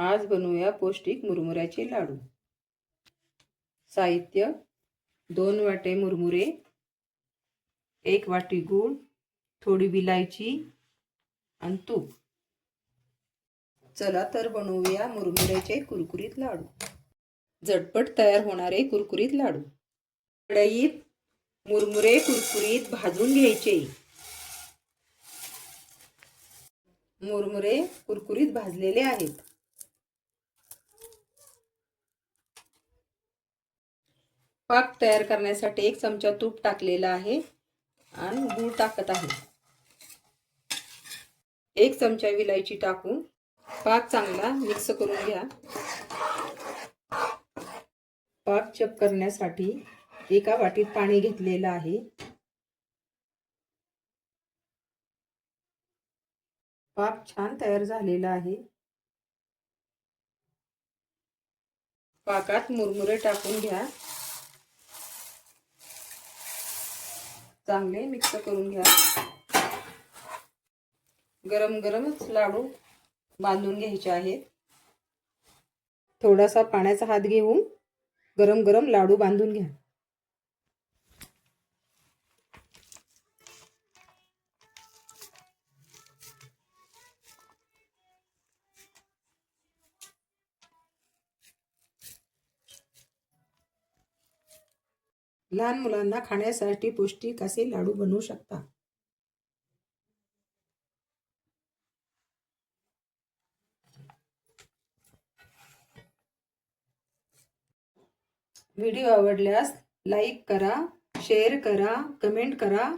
आज बनवूया पौष्टिक मुरमुऱ्याचे लाडू. साहित्य दोन वाटे मुरमुरे एक वाटी गूळ थोडी विलायची आणि तूप. चला तर बनवूया मुरमुऱ्याचे कुरकुरीत लाडू. झटपट तयार होणारे कुरकुरीत लाडू. कढईत मुरमुरे कुरकुरीत भाजून घ्यायचे. मुरमुरे कुरकुरीत भाजलेले आहेत. पाक तयार करण्यासाठी एक चमचा तूप टाकलेला आहे आणि गूळ टाकत आहे. एक चमचा विलायची टाकून पाक चांगला मिक्स करून घ्या. पाक चप करण्यासाठी एका वाटीत पाणी घेतलेलं आहे. पाक छान तयार झालेला आहे. पाकात मुरमुरे टाकून घ्या. चांगले मिक्स करून घ्या. गरम गरमच लाडू बांधून घ्यायचे आहेत. थोडासा पाण्याचा हात घेऊन गरम गरम लाडू बांधून घ्या. लहान मुलांना खाण्यासाठी पौष्टिक असे लाडू बनवू शकता. व्हिडिओ आवडल्यास लाईक करा शेअर करा कमेंट करा.